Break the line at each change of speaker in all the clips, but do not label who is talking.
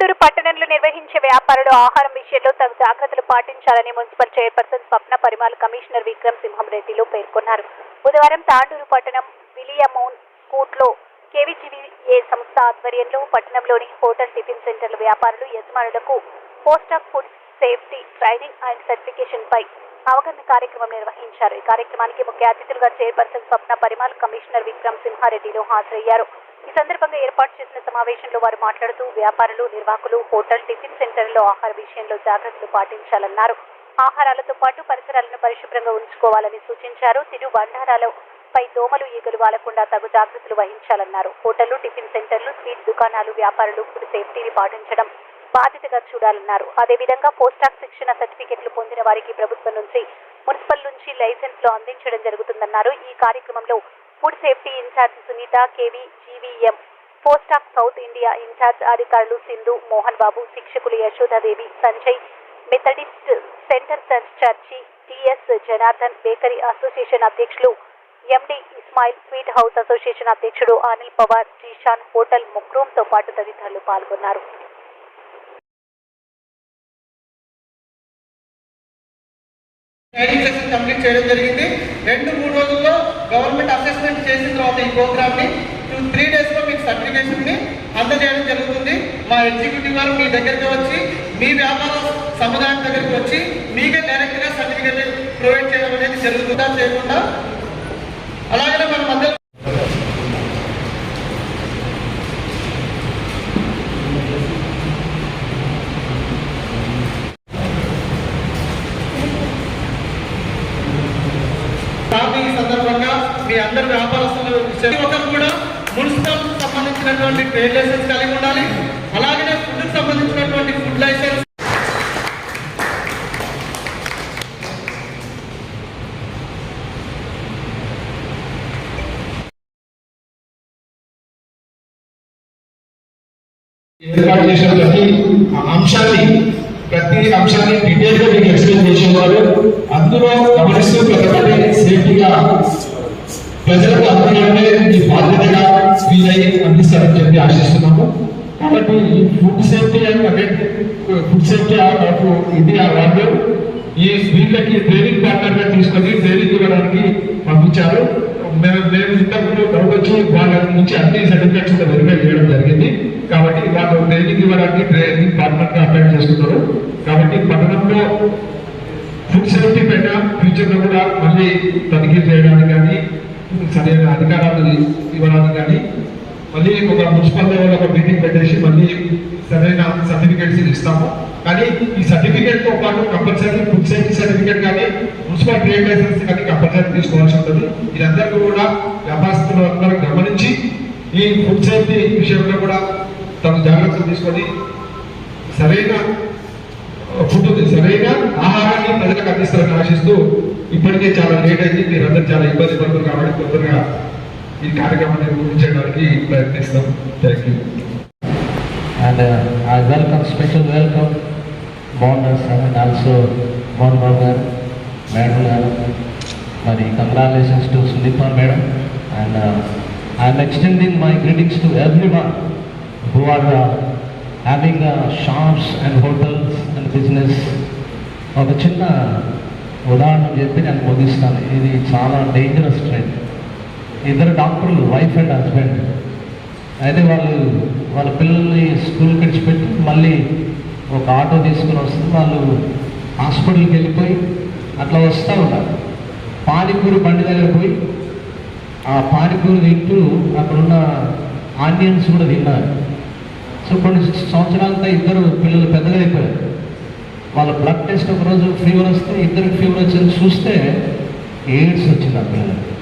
తాండూరు పట్టణంలో నిర్వహించే వ్యాపారులు ఆహారం విషయంలో తగు జాగ్రత్తలు పాటించాలని municipal chairperson Swapna Parimal commissioner Vikram Simham రెడ్డిలు పేర్కొన్నారు. బుధవారం తాండూరు పట్టణం విలియమౌన్ స్కూట్లో కేవీజీవీఏ సంస్థ ఆధ్వర్యంలో పట్టణంలోని హోటల్ టిఫిన్ సెంటర్ల వ్యాపారులు యజమానులకు post of food safety training and certification పై అవగాహన కార్యక్రమం నిర్వహించారు. ఈ కార్యక్రమానికి ముఖ్య అతిథులుగా చైర్పర్సన్ స్వప్న పరిమాల్ కమిషనర్ విక్రమ్ సింహారెడ్డిలు హాజరయ్యారు. ఈ సందర్భంగా ఏర్పాటు చేసిన సమావేశంలో వారు మాట్లాడుతూ వ్యాపారులు నిర్వాహకులు హోటల్ టిఫిన్ సెంటర్లో ఆహార విషయంలో జాగ్రత్తలు పాటించాలన్నారు. ఆహారాలతో పాటు పరిసరాలను పరిశుభ్రంగా ఉంచుకోవాలని సూచించారు. తిరు బండారాలు పై దోమలు ఈగలు వాలకుండా తగు జాగ్రత్తలు వహించాలన్నారు. హోటళ్ళు టిఫిన్ సెంటర్లు స్వీట్ దుకాణాలు వ్యాపారులు ఫుడ్ సేఫ్టీని పాటించడం బాధ్యతగా చూడాలన్నారు. అదేవిధంగా పోస్టాక్ శిక్షణ సర్టిఫికెట్లు పొందిన వారికి ప్రభుత్వం నుంచి మున్సిపల్ నుంచి లైసెన్స్లు అందించడం జరుగుతుందన్నారు. ఈ కార్యక్రమంలో food safety incharge Sunitha KV CM post of South India incharge అధికారులు Sindhu Mohan Babu శిక్షకులు Yashoda Devi Sanjay Methodist centre church TS Janardhan bakery association అధ్యక్షులు MD Ismail sweet house association అధ్యక్షుడు అనిల్ పవార్ జీషాన్ హోటల్ ముక్రూమ్తో పాటు తదితరులు పాల్గొన్నారు.
ట్రైనింగ్ సెషన్ కంప్లీట్ చేయడం జరిగింది. రెండు మూడు రోజుల్లో గవర్నమెంట్ అసెస్మెంట్ చేసిన తర్వాత ఈ ప్రోగ్రామ్ని త్రీ డేస్లో మీకు సర్టిఫికేషన్ని అందజేయడం జరుగుతుంది. మా ఎగ్జిక్యూటివ్ వారు మీ దగ్గరికి వచ్చి మీ వ్యాపార సముదాయం దగ్గరికి వచ్చి మీకే డైరెక్ట్గా సర్టిఫికేట్ ప్రొవైడ్ చేయడం అనేది జరుగుతుందా చేయకుండా? అలాగే మన మధ్య ఈ సందర్భంగా మీ అందరి వ్యాపారస్తులు ప్రతి ఒక్కరు కూడా మున్సిపల్ సంబంధించినటువంటి ట్రేడ్ లైసెన్స్ కలిగి ఉండాలి. అలాగే ఫుడ్ సంబంధించినటువంటి ఫుడ్ లైసెన్స్
ఏర్పాటు చేసిన ప్రతి అంశాన్ని ప్రతి అంశాన్ని డీటెయిల్గా మీకు ఎక్స్ప్లెయిన్ చేసేవారు అందులో గమనిస్తూ ప్రతి ఒక్కటి సేఫ్టీగా ప్రజలకు అందించడమే మీ బాధ్యతగా అని ఆశిస్తున్నాము. కాబట్టి ఈ ఫుడ్ సేఫ్టీ అంటే ఫుడ్ సేఫ్టీ ఇది వాళ్ళు. ఈ వీళ్ళకి ట్రైనింగ్ పార్ట్నర్ తీసుకొని ట్రైనింగ్ ఇవ్వడానికి పంపించారు. మేము మేము ఇంతకుముందు డౌట్ వచ్చి వాళ్ళ నుంచి అన్ని సర్టిఫికెట్స్ వెరిఫై చేయడం జరిగింది. కాబట్టి వాళ్ళు ట్రైనింగ్ ఇవ్వడానికి ట్రైనింగ్ పార్ట్నర్ అపాయింట్ చేసుకున్నారు కాబట్టి పట్టణంలో ఫుడ్ సేఫ్టీ పైన ఫ్యూచర్లో కూడా మళ్ళీ తనిఖీ చేయడానికి కానీ సరైన అధికారాలు ఇవ్వడానికి కానీ మళ్ళీ ఒక మున్సిపల్ లెవెల్ ఒక మీటింగ్ పెట్టేసి మళ్ళీ సరైన సర్టిఫికేట్స్ ఇస్తాము. కానీ ఈ సర్టిఫికేట్తో పాటు కంపల్సరీ ఫుడ్ సేఫ్టీ సర్టిఫికేట్ కానీ మున్సిపల్ ట్రేడ్ లైసెన్స్ కానీ కంపల్సరీ తీసుకోవాల్సి ఉంటుంది. ఇదందరూ కూడా వ్యాపారస్తులు అందరూ గమనించి ఈ ఫుడ్ సేఫ్టీ విషయంలో కూడా తమ జాగ్రత్తలు తీసుకొని సరైన ఫుడ్ సరైన ఆహారాన్ని ప్రజలకు అందిస్తారని ఆశిస్తూ ఇప్పటికే చాలా లేట్ అయింది. మీరందరూ చాలా ఇబ్బంది పడుతున్నారు కాబట్టి తొందరగా ఈ కార్యక్రమాన్ని నిర్వహించడానికి ప్రయత్నిస్తాం. Thank you
and I welcome special welcome బాగుండర్స్ and also Mohan Babu garu madam garu మరి congratulations to Sudeep madam and I'm extending my greetings to everyone who are having shops and hotels and business ఒక చిన్న ఉదాహరణ చెప్పి నేను ముగిస్తాను. ఇది చాలా dangerous trend ఇద్దరు డాక్టర్లు వైఫ్ అండ్ హస్బెండ్ అయితే వాళ్ళు వాళ్ళ పిల్లల్ని స్కూల్కి విడిచిపెట్టి మళ్ళీ ఒక ఆటో తీసుకుని వస్తే వాళ్ళు హాస్పిటల్కి వెళ్ళిపోయి అట్లా వస్తూ ఉంటారు. పానీపూరి బండి దగ్గర పోయి ఆ పానీపూరి తింటూ అక్కడున్న ఆనియన్స్ కూడా తిన్నారు. సో కొన్ని సంవత్సరాలతో ఇద్దరు పిల్లలు పెద్దగా అయిపోయారు. వాళ్ళ బ్లడ్ టెస్ట్ ఒక రోజు ఫీవర్ వస్తే ఇద్దరికి ఫీవర్ వచ్చింది చూస్తే ఎయిడ్స్ వచ్చింది ఆ పిల్లలకి.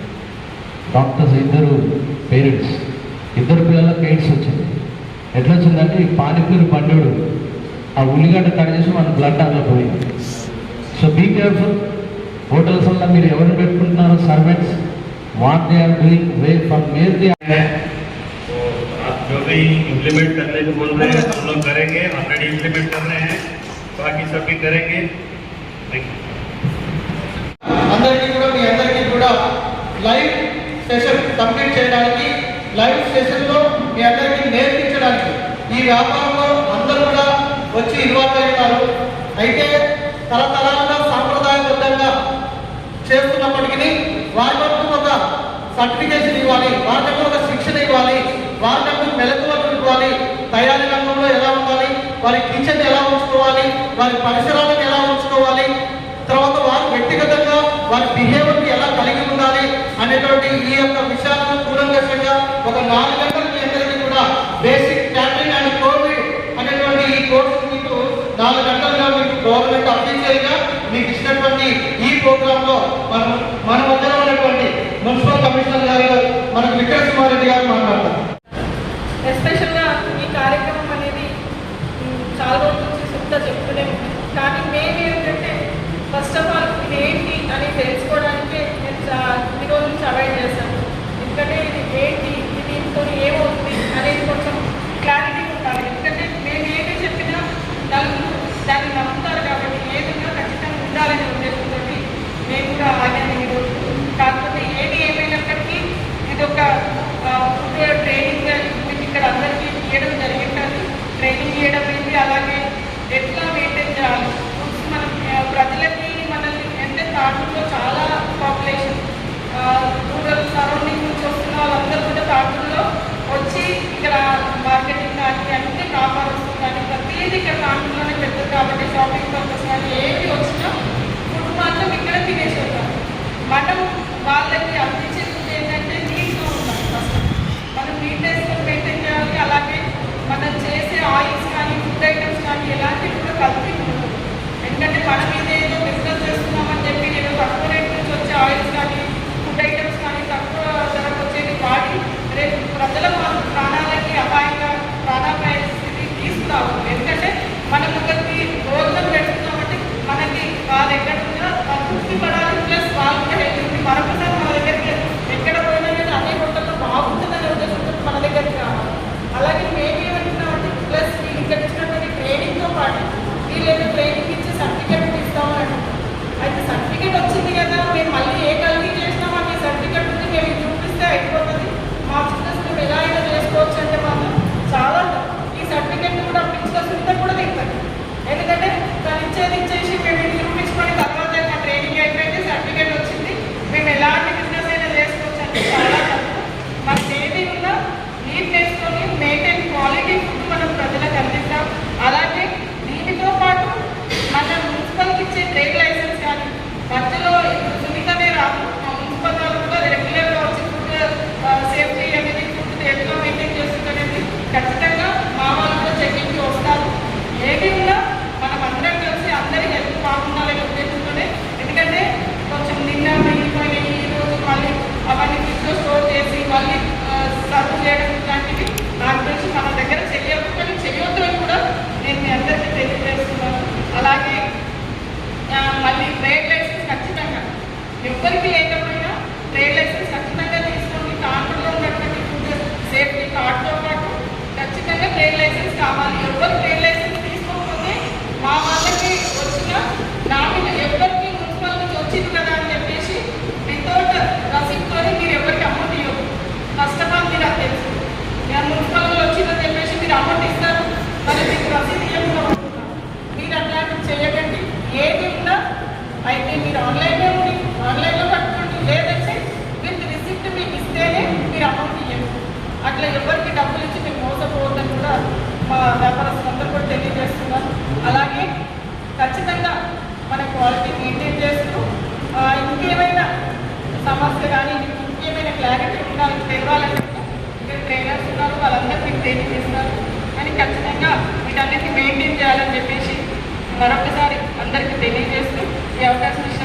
డాక్టర్స్ ఇద్దరు పేరెంట్స్ ఇద్దరు పిల్లలకు ఎయిడ్స్ వచ్చింది ఎట్లా వచ్చిందంటే ఈ పానీపూరి పండుడు ఆ ఉల్లిగడ్డ కట్ చేసి మన బ్లడ్ అందులో పోయింది సో బీ కేర్ఫుల్ హోటల్స్ వల్ల మీరు ఎవరిని పెట్టుకుంటున్నారో servants what they are doing way from where they
है तो आप जो भी इम्प्लीमेंट करने को बोल रहे हैं हम लोग करेंगे ऑलरेडी इम्प्लीमेंट कर रहे हैं बाकी सब भी करेंगे Thank you.
చేయడానికి లైవ్ సెషన్లో మీ అందరికీ నేర్పించడానికి ఈ వ్యాపారంలో అందరూ కూడా వచ్చి ఇన్వాల్వ్ అయ్యారు అయితే తరతరాలుగా సాంప్రదాయబద్ధంగా చేస్తున్నప్పటికీ వాళ్ళకు ఒక సర్టిఫికేషన్ ఇవ్వాలి వాళ్ళకు ఒక శిక్షణ ఇవ్వాలి వాళ్ళకు మెలకువలు ఇవ్వాలి తయారీ రంగంలో ఎలా ఉండాలి వారి కిచెన్ ఎలా ఉంచుకోవాలి వారి పరిసరాలను ఎలా ఉంచుకోవాలి తర్వాత వారు వ్యక్తిగతంగా వారి బిహేవియర్ అనేటువంటి ఈ యొక్క విషయాలను కూలంకషంగా ఒక నాలుగు గంటల అందరికీ కూడా బేసిక్
తాటూరులో చాలా పాపులేషన్ రూరల్ సరౌండింగ్ నుంచి వస్తున్న వాళ్ళందరూ కూడా తాటూరులో వచ్చి ఇక్కడ మార్కెటింగ్ కానీ అన్ని వ్యాపారస్తు కానీ ప్రతిదీ ఇక్కడ తాటూరులోనే పెడతారు కాబట్టి షాపింగ్ పర్పస్ కానీ ఏది వచ్చినా ఫుడ్ మాత్రం ఇక్కడ తినేసి ఉంటారు మనం వాళ్ళకి అందించి start ఖచ్చితంగా మన క్వాలిటీ మెయింటైన్ చేస్తూ ఇంకేమైనా సమస్య కానీ ఇంకేమైనా క్లారిటీ ఉండాలని తెలియాలంటే ఇక్కడ ట్రైనర్స్ ఉన్నారు వాళ్ళందరూ మీకు తెలియజేస్తారు అని ఖచ్చితంగా వీటన్నిటి మెయింటైన్ చేయాలని చెప్పేసి మరొకసారి అందరికీ తెలియజేస్తూ ఈ అవకాశం